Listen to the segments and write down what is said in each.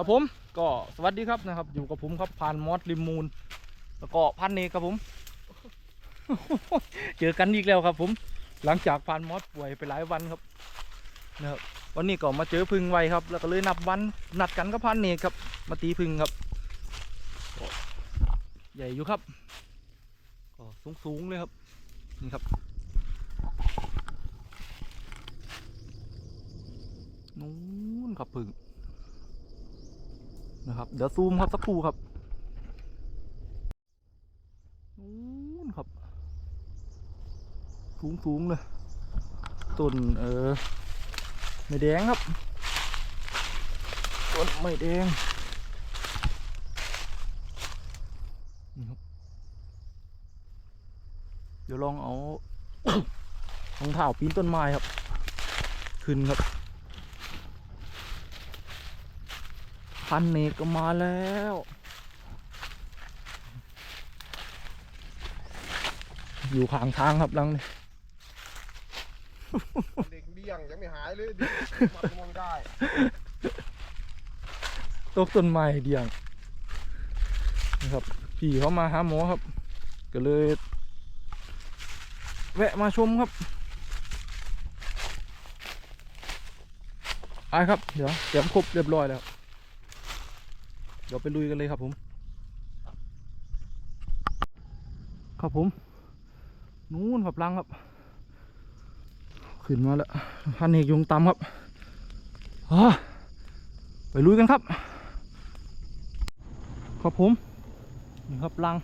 ครับผมก็สวัสดีครับนะครับ อยู่กับผมครับพานมอสริมมูล แล้วก็พันเนกครับผม เจอกันอีกแล้วครับ ผม หลังจากพานมอสป่วยไปหลายวันครับนะครับวันนี้ก็มาเจอพึ่งไวครับ แล้วก็เลยนับวันนัดกันกับพันเนกครับ มาตีพึ่งครับใหญ่อยู่ครับก็สูงสูงเลยครับนี่ครับนู้นครับพึ่ง นะครับ เดี๋ยวซูมครับสักครู่ครับนู้นครับ สูงสูงเลยต้นเออไม่แดงครับต้นไม่แดงนี่ครับเดี๋ยวลองเอารองเท้าปีนต้นไม้ครับ ขึ้นครับ พันเนกก็มาแล้วอยู่ข้างทางครับลังนี่เด็กเดี่ยงยังไม่หายเลยดิมันมองได้ตกต้นไม้เดียงนะครับพี่เขามาหาหมอครับ ก็เลย แวะมาชมครับไปครับ เดี๋ยวเตรียมครบเรียบร้อยแล้ว เดี๋ยวไปลุยกันเลยครับผม ครับผม นู้นครับลังครับ ขึ้นมาแล้วพันเอกยงตามครับอไปลุยกันครับ ครับผม นี่ครับลัง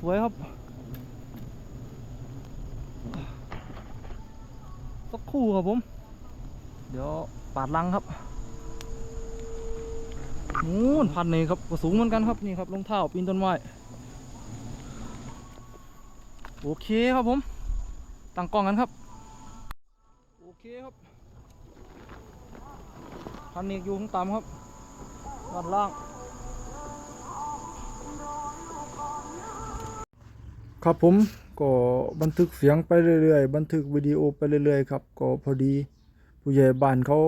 สวยๆครับสักคู่ครับผม เดี๋ยวปาดลังครับ นู่นพันนี่ครับก็สูงเหมือนกันครับนี่ครับรองเท้าปีนต้นไม้โอเคครับผมตั้งกล้องกันครับ โอเคครับพันนี่อยู่ข้างต่ำครับด้านล่างครับผมก็บันทึกเสียงไปเรื่อยๆ บันทึกวิดีโอไปเรื่อยๆครับ ก็พอดีผู้ใหญ่บ้านเขา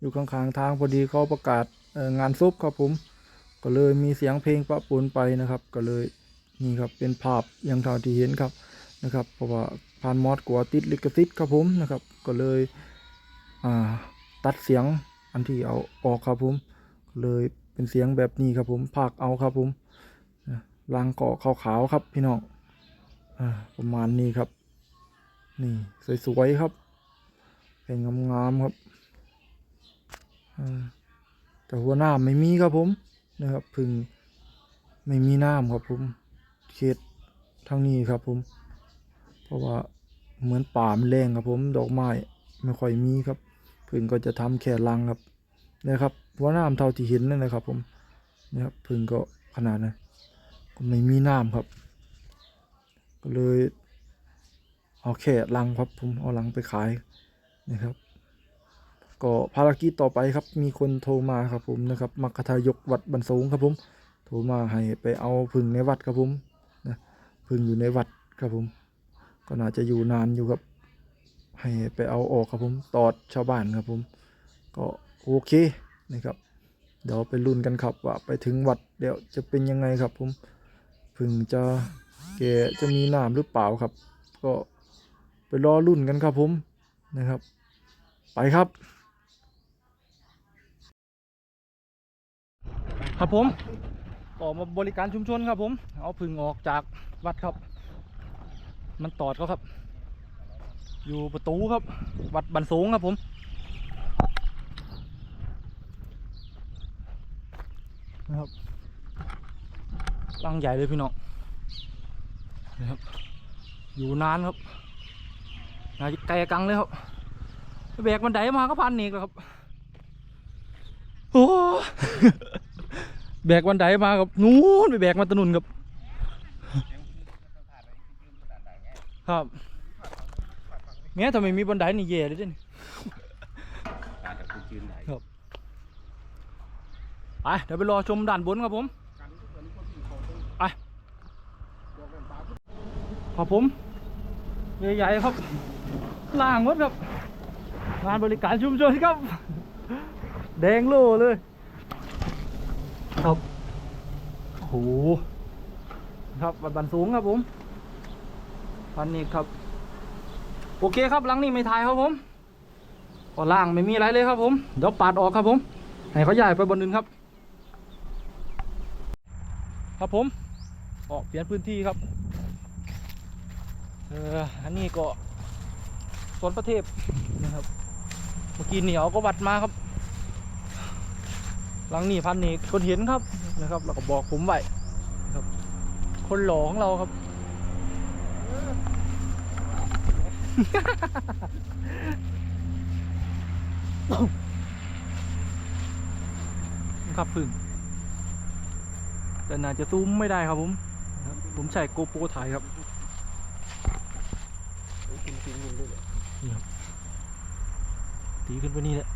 อยู่ข้างๆทางพอดีเขาประกาศ งานศพครับผม ก็เลยมีเสียงเพลงปะปนไปนะครับ ก็เลยนี่ครับเป็นภาพอย่างเท่าที่เห็นครับนะครับ เพราะว่าพานมอสกัวติดลิขสิทธิ์ครับผมนะครับ ก็เลยตัดเสียงอันที่เอาออกครับผมเลยเป็นเสียงแบบนี้ครับผมภาคเอาครับผมลางเกาะขาวๆครับพี่น้องอประมาณนี้ครับ นี่สวยๆครับเป็นงามๆครับอ่า แต่หัวหน้าไม่มีครับผมนะครับพึ่งไม่มีน้ำครับผมเขตทางนี้ครับผม เพราะว่าเหมือนป่ามแรงครับผม ดอกไม้ไม่ค่อยมีครับพึ่งก็จะทำแค่รังครับนะครับหัวหน้าเท่าที่เห็นนั่นนะครับ ผมนะครับพึ่งก็ขนาดนั้นก็ไม่มีน้ำครับ ก็เลยเอาแค่รังครับผมเอารังไปขายนะครับ ก็ภารกิจต่อไปครับมีคนโทรมาครับผมนะครับมัคทายกวัดบันสูงครับผมโทรมาให้ไปเอาพึ่งในวัดครับผมนะพึ่งอยู่ในวัดครับผม ก็น่าจะอยู่นานอยู่ครับให้ไปเอาออกครับผมตอดชาวบ้านครับผม ก็โอเคนะครับ เดี๋ยวไปลุ้นกันครับว่าไปถึงวัดเดี๋ยวจะเป็นยังไงครับผมพึ่งจะแกจะมีน้ำหรือเปล่าครับ ก็ไปรอรุ่นกันครับผมนะครับ ไปครับ ครับผมออกมาบริการชุมชนครับผม เอาพึ่งออกจากวัดครับ มันตอดเขาครับ อยู่ประตูครับ วัดบันสูงครับผมนะครับลังใหญ่เลยพี่น้องนะครับ อยู่นานครับนาจะไกลกังเลยครับแบกมันไดมาก็พันนี่แล้วครับ โอ้ แบกวันไดมาครับนู้นไปแบกมาตะนุนครับ ครับแม้ทำไมมีบันไดนี่แย่เลยเจ้นครับไปเดี๋ยวไปรอชมด่านบนครับผมไปครับผมใหญ่ๆครับล่างหมดครับงานบริการชุมชนครับ แดงโล่เลย ครับโอ้โหครับบันบันสูงครับผมพันนี้ครับ โอเคครับหลังนี้ไม่ถ่ายครับผมพอล่างไม่มีอะไรเลยครับผมเดี๋ยวปาดออกครับผมให้เขาย้ายไปบนอื่นครับ ครับผมออกเปลี่ยนพื้นที่ครับเอออันนี้ก็สวนประเทศนะครับ เมื่อกี้เหนียวก็วัดมาครับ หลังนี้พันนี่คนเห็นครับนะครับแล้วก็บอกผมไว้นะครับ คนหลอของเราครับ ครับพึ่งแต่น่าจะซูมไม่ได้ครับผมนะครับผมใช้โกโปรถ่ายครับกินกินมึงด้วยเหรอตีขึ้นไปนี่แหละ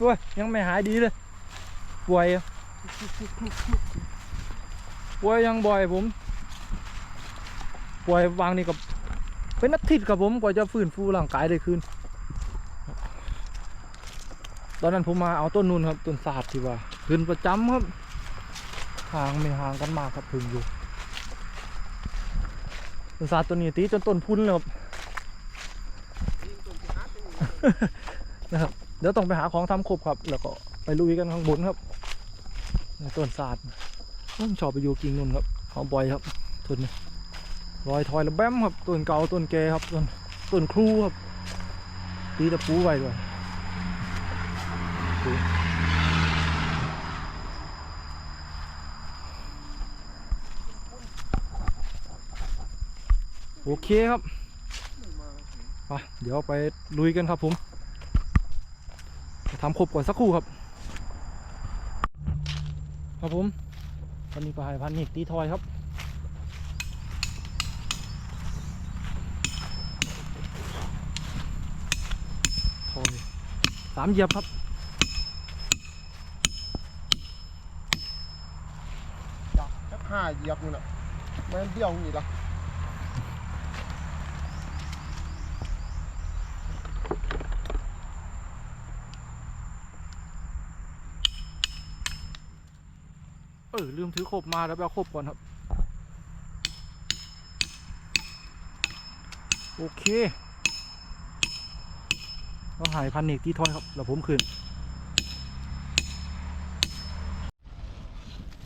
โอ้ยยังไม่หายดีเลย ป่วยอะป่วยยังบ่อยผม ป่วยวางนี่กับเป็นอาทิตย์ครับผมกว่าจะฟื้นฟูร่างกายได้คืน ตอนนั้นผมมาเอาต้นนูนครับต้นศาสตร์ที่ว่าขึ้นประจำครับห่างไม่ห่างกันมากครับพึ่งอยู่ต้นศาสตร์ตัวนี้ตีจนต้นพุ้นเลยครับกินต้นที่หาเป็นอย่างนี้นะครับ เดี๋ยวต้องไปหาของทำครบครับ แล้วก็ไปลุยกันข้างบนครับต้นศาสตร์ผมชอบไปอยู่กิ่งนุ่นครับเอาบ่อยครับต้นนี้รอยทอยแล้วแบมครับต้นเก่าต้นแก่ครับต้นต้นครูครับตีตะปูไว้ด้วยโอเคครับไปเดี๋ยวไปลุยกันครับผม ทำครบก่อนสักครู่ครับ ครับผมตอนนี้ก็ให้พันนิกตีทอยครับทอยสามเหยียบครับจับจับห้าเหยียบนี่แหละแมันเดี่ยวนี่ละ เออลืม ถือครบมาแล้วไปเอาครบก่อนครับ โอเคก็หายพันนิกตีทอยครับแล้วผมคืน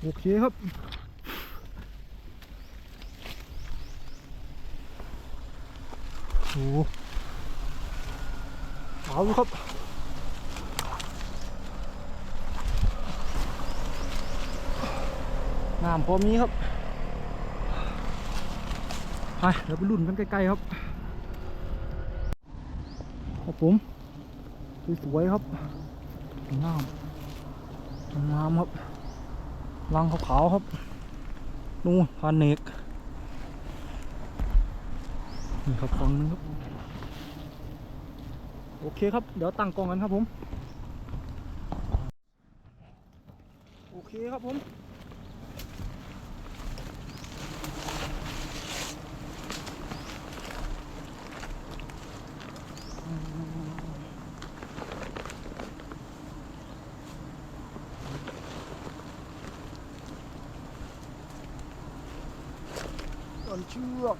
โอเคครับโอ้เอาครับ น้ำพอมีครับไปเดี๋ยวไปรุ่นกันใกล้ๆครับครับผมสวยๆครับน้ำงามครับรังขาวๆครับนู่นพานเนกนี่ครับฝั่งนึงครับ โอเคครับ เดี๋ยวตั้งกล้องกันครับผม โอเคครับผม ต้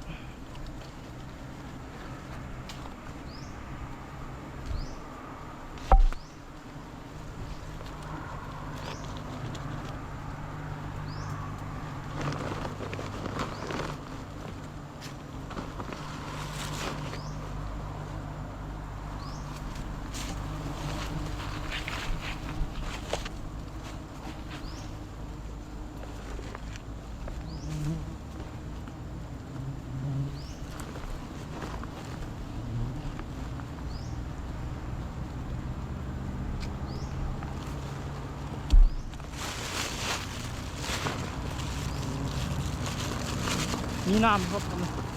นเชือก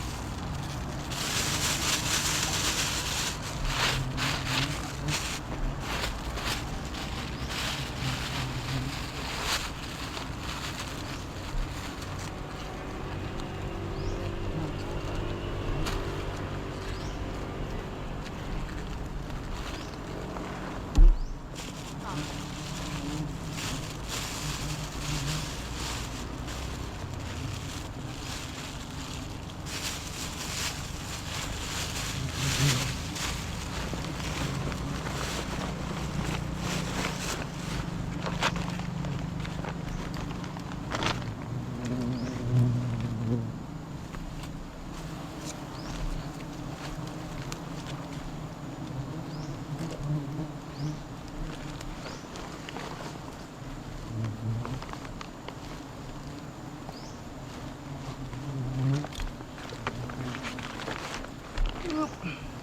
Oop.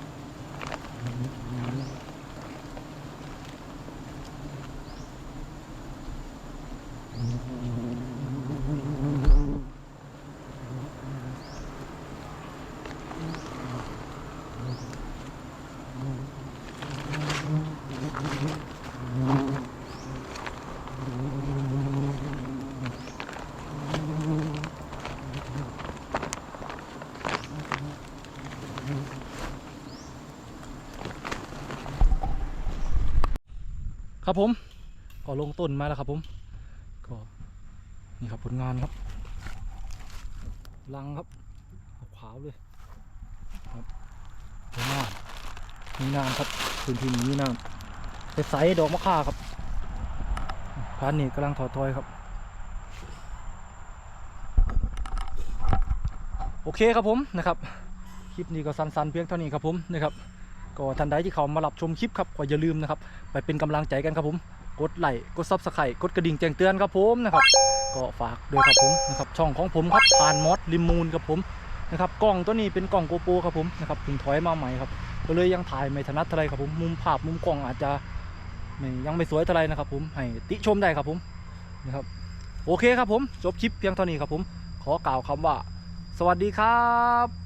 ครับผมก็ลงต้นมาแล้วครับผมก็นี่ครับผลงานครับ ลังครับขาวเลยครับสวยมากมีน้ำครับพื้นที่นี้มีน้ำเป็นไซส์ดอกมะข่าครับพานนี่กำลังถอดทอยครับ โอเคครับผมนะครับคลิปนี้ก็สั้นๆเพียงเท่านี้ครับผมนะครับ ก็ท่านใดที่เขามารับชมคลิปครับก็อย่าลืมนะครับไปเป็นกำลังใจกันครับผมกดไลค์กดซับสไครต์กดกระดิ่งแจ้งเตือนครับผมนะครับก็ฝากด้วยครับผมนะครับช่องของผมครับผ่านมอสลิมูนครับผมนะครับกล้องตัวนี้เป็นกล้องโกโปรครับผมนะครับเพิ่งถอยมาใหม่ครับก็เลยยังถ่ายไม่ถนัดเท่าไรครับผมมุมภาพมุมกล้องอาจจะยังไม่สวยเท่าไรนะครับผมให้ติชมได้ครับผมนะครับโอเคครับผมจบคลิปเพียงเท่านี้ครับผมขอกล่าวคำว่า สวัสดีครับ